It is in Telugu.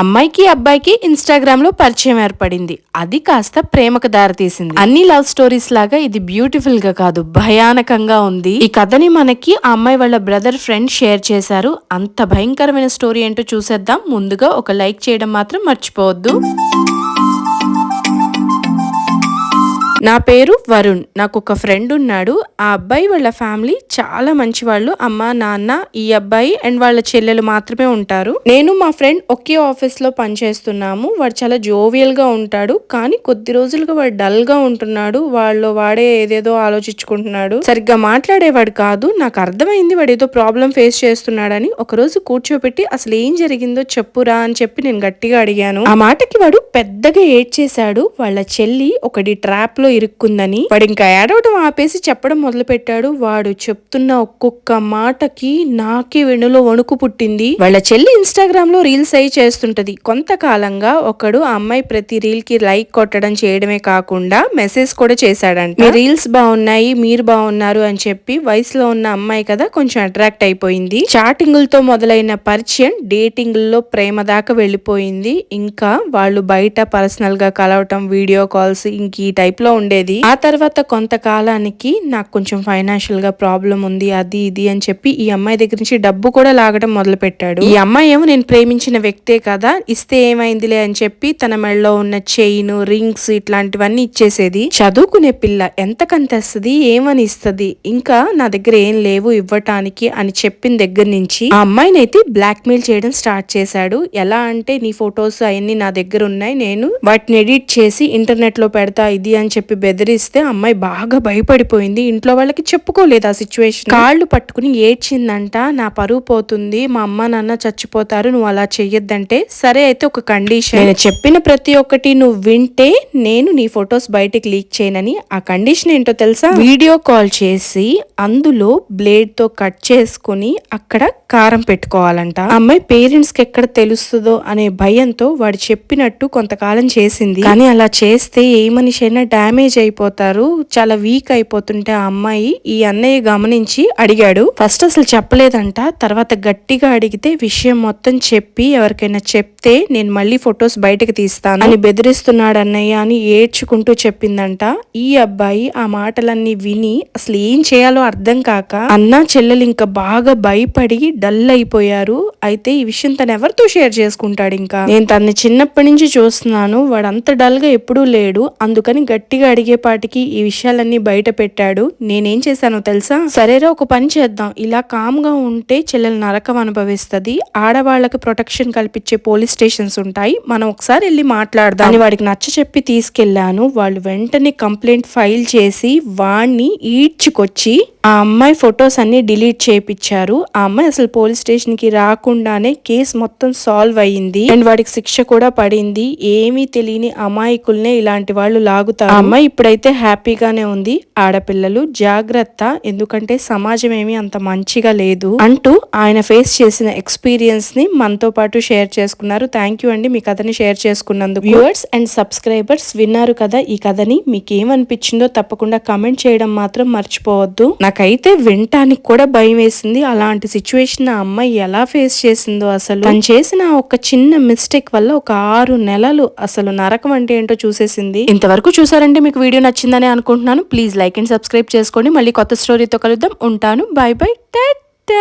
అమ్మాయికి అబ్బాయికి ఇన్స్టాగ్రామ్లో పరిచయం ఏర్పడింది. అది కాస్త ప్రేమకు దారితీసింది అన్ని లవ్ స్టోరీస్ లాగా ఇది బ్యూటిఫుల్గా కాదు భయానకంగా ఉంది. ఈ కథని మనకి ఆ అమ్మాయి వాళ్ళ బ్రదర్ ఫ్రెండ్ షేర్ చేశారు. అంత భయంకరమైన స్టోరీ ఏంటో చూసేద్దాం. ముందుగా ఒక లైక్ చేయడం మాత్రం మర్చిపోవద్దు. నా పేరు వరుణ్. నాకు ఒక ఫ్రెండ్ ఉన్నాడు. ఆ అబ్బాయి వాళ్ళ ఫ్యామిలీ చాలా మంచి వాళ్ళు అమ్మ నాన్న ఈ అబ్బాయి అండ్ వాళ్ళ చెల్లెలు మాత్రమే ఉంటారు. నేను మా ఫ్రెండ్ ఒకే ఆఫీస్లో పనిచేస్తున్నాము వాడు చాలా జోవియల్గా ఉంటాడు. కానీ కొద్ది రోజులుగా వాడు డల్గా ఉంటున్నాడు. వాళ్ళు వాడే ఏదేదో ఆలోచించుకుంటున్నాడు. సరిగ్గా మాట్లాడేవాడు కాదు. నాకు అర్థమైంది వాడు ఏదో ప్రాబ్లం ఫేస్ చేస్తున్నాడని. ఒక రోజు కూర్చోబెట్టి అసలు ఏం జరిగిందో చెప్పురా అని చెప్పి నేను గట్టిగా అడిగాను. ఆ మాటకి వాడు పెద్దగా ఏడ్చేశాడు. వాళ్ళ చెల్లి ఒకటి ట్రాప్లో ఇరుక్కుందని వాడు ఇంకా ఏడవటం ఆపేసి చెప్పడం మొదలు పెట్టాడు వాడు చెప్తున్న ఒక్కొక్క మాటకి నాకే వెన్నులో వణుకు పుట్టింది. వాళ్ళ చెల్లి ఇన్స్టాగ్రామ్లో రీల్స్ అయి చేస్తుంటది. కొంతకాలంగా ఒకడు ఆ అమ్మాయి ప్రతి రీల్కి లైక్ కొట్టడం చేయడమే కాకుండా మెసేజ్ కూడా చేశాడంట. మీ రీల్స్ బాగున్నాయి మీరు బాగున్నారు అని చెప్పి వయసులో ఉన్న అమ్మాయి కదా కొంచెం అట్రాక్ట్ అయిపోయింది. చాటింగులతో మొదలైన పరిచయం డేటింగ్లో ప్రేమ దాకా వెళ్ళిపోయింది. ఇంకా వాళ్ళు బయట పర్సనల్గా కలవటం వీడియో కాల్స్ ఇంక ఈ టైప్లో ఉండేది. ఆ తర్వాత కొంతకాలానికి నాకు కొంచెం ఫైనాన్షియల్గా ప్రాబ్లం ఉంది అది ఇది అని చెప్పి ఈ అమ్మాయి దగ్గర నుంచి డబ్బు కూడా లాగడం మొదలు పెట్టాడు ఈ అమ్మాయి ఏమో నేను ప్రేమించిన వ్యక్తే కదా ఇస్తే ఏమైందిలే అని చెప్పి తన మెడలో ఉన్న చైన్ రింగ్స్ ఇట్లాంటివన్నీ ఇచ్చేసేది. చదువుకునే పిల్ల ఎంత కంతేస్తుంది ఏమని ఇస్తుంది ఇంకా నా దగ్గర ఏం లేవు ఇవ్వటానికి అని చెప్పిన దగ్గర నుంచి ఆ అమ్మాయిని అయితే బ్లాక్ మెయిల్ చేయడం స్టార్ట్ చేశాడు. ఎలా అంటే నీ ఫొటోస్ అవన్నీ నా దగ్గర ఉన్నాయి నేను వాటిని ఎడిట్ చేసి ఇంటర్నెట్లో పెడతా ఇది అని చెప్పి బెదిరిస్తే అమ్మాయి బాగా భయపడిపోయింది. ఇంట్లో వాళ్ళకి చెప్పుకోలేదు ఆ సిచ్యువేషన్ కాళ్ళు పట్టుకుని ఏడ్చిందంట నా పరువు పోతుంది మా అమ్మ నాన్న చచ్చిపోతారు నువ్వు అలా చెయ్యొద్దంటే సరే అయితే ఒక కండిషన్ నేను చెప్పిన ప్రతి ఒక్కటి నువ్వు వింటే నేను నీ ఫొటోస్ బయటికి లీక్ చేయనని ఆ కండిషన్ ఏంటో తెలుసా? వీడియో కాల్ చేసి అందులో బ్లేడ్తో కట్ చేసుకుని అక్కడ కారం పెట్టుకోవాలంట. అమ్మాయి పేరెంట్స్కి ఎక్కడ తెలుస్తుందో అనే భయంతో వాడు చెప్పినట్టు కొంతకాలం చేసింది. కానీ అలా చేస్తే ఏ మనిషి అయినా డ్యామేజ్ అయిపోతారు. చాలా వీక్ అయిపోతుంటే ఆ అమ్మాయి ఈ అన్నయ్య గమనించి అడిగాడు. ఫస్ట్ అసలు చెప్పలేదంట. తర్వాత గట్టిగా అడిగితే విషయం మొత్తం చెప్పి ఎవరికైనా చెప్తే నేను మళ్ళీ ఫొటోస్ బయటకు తీస్తాను అని బెదిరిస్తున్నాడు అన్నయ్య అని ఏడ్చుకుంటూ చెప్పిందంట. ఈ అబ్బాయి ఆ మాటలన్నీ విని అసలు ఏం చేయాలో అర్థం కాక అన్న చెల్లెలు ఇంకా బాగా భయపడి డల్ అయిపోయారు. అయితే ఈ విషయం తను ఎవరితో షేర్ చేసుకుంటాడు ఇంకా? నేను తన్ని చిన్నప్పటి నుంచి చూస్తున్నాను. వాడు అంత డల్గా ఎప్పుడూ లేడు. అందుకని గట్టిగా అడిగేపాటికి ఈ విషయాలన్నీ బయట పెట్టాడు. నేనేం చేశానో తెలుసా? సరేరా ఒక పని చేద్దాం. ఇలా కామ్గా ఉంటే చెల్లెలు నరకం అనుభవిస్తుంది. ఆడవాళ్ళకి ప్రొటెక్షన్ కల్పించే పోలీస్ స్టేషన్స్ ఉంటాయి. మనం ఒకసారి వెళ్ళి మాట్లాడదాం. అని వాడికి నచ్చ చెప్పి తీసుకెళ్ళాను వాళ్ళు వెంటనే కంప్లైంట్ ఫైల్ చేసి వాణ్ణి ఈడ్చుకొచ్చి ఆ అమ్మాయి ఫొటోస్ అన్ని డిలీట్ చేయించారు ఆ అమ్మాయి అసలు పోలీస్ స్టేషన్కి రాకుండానే కేసు మొత్తం సాల్వ్ అయ్యింది. అండ్ వాడికి శిక్ష కూడా పడింది. ఏమీ తెలియని అమాయకుల్నే ఇలాంటి వాళ్ళు లాగుతారు. అమ్మాయి ఇప్పుడైతే హ్యాపీగానే ఉంది. ఆడపిల్లలు జాగ్రత్త. ఎందుకంటే సమాజం ఏమీ అంత మంచిగా లేదు అంటూ ఆయన ఫేస్ చేసిన ఎక్స్పీరియన్స్ని మనతో పాటు షేర్ చేసుకున్నారు. థ్యాంక్ యూ అండి మీ కథని షేర్ చేసుకున్నందుకు. వ్యూవర్స్ అండ్ సబ్స్క్రైబర్స్ విన్నారు కదా ఈ కథని. మీకు ఏమనిపించిందో తప్పకుండా కమెంట్ చేయడం మాత్రం మర్చిపోవద్దు. నాకైతే వినటానికి కూడా భయం వేసింది. అలాంటి సిచ్యువేషన్ ఆ అమ్మాయి ఎలా ఫేస్ చేసిందో అసలు. తను చేసిన ఒక చిన్న మిస్టేక్ వల్ల ఒక ఆరు నెలలు అసలు నరకం అంటే ఏంటో చూసేసింది. ఇంతవరకు చూసారంటే మీకు వీడియో నచ్చిందని అనుకుంటున్నాను. ప్లీజ్ లైక్ అండ్ సబ్స్క్రైబ్ చేసుకోండి. మళ్ళీ కొత్త స్టోరీతో కలుద్దాం. ఉంటాను. బాయ్ బాయ్ టా